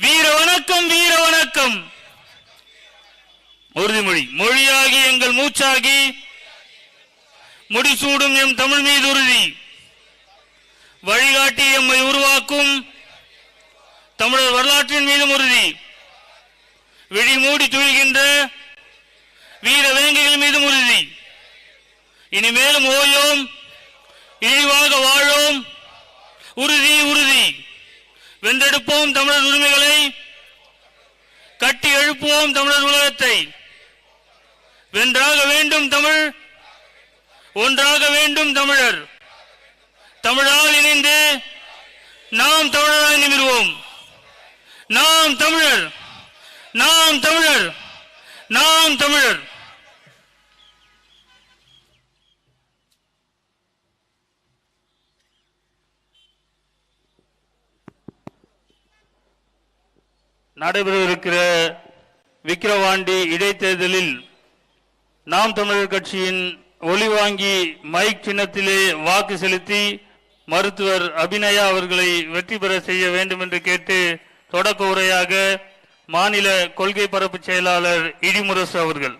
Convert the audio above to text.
வீர வணக்கம் வீர வணக்கம். உறுதிமொழி. மொழியாகி எங்கள் மூச்சாகி முடிசூடும் எம் தமிழ் மீது உறுதி. வழிகாட்டி எம்மை உருவாக்கும் தமிழர் வரலாற்றின் மீதும் உறுதி. விழி மூடி துழிகின்ற வீர வேங்கைகள் மீதும் உறுதி. இனிமேலும் ஓயோம் இழிவாக வாழோம். உறுதி உறுதி. வென்றெடுப்போம் தமிழர் உரிமைகளை. கட்டி எழுப்புவோம் தமிழர் உலகத்தை. வென்றாக வேண்டும் தமிழ் ஒன்றாக வேண்டும் தமிழர். தமிழால் இணைந்து நாம் தமிழராய் நிமிர்வோம். நாம் தமிழர் நாம் தமிழர் நாம் தமிழர். நடைபெறவிருக்கிற விக்கிரவாண்டி இடைத்தேர்தலில் நாம் தமிழர் கட்சியின் ஒளிவாங்கி மைக் சின்னத்திலே வாக்கு செலுத்தி மருத்துவர் அபிநயா அவர்களை வெற்றி பெற செய்ய வேண்டும் என்று கேட்டு தொடக்க உரையாக மாநில கொள்கை பரப்பு செயலாளர் இடிமுரசு அவர்கள்.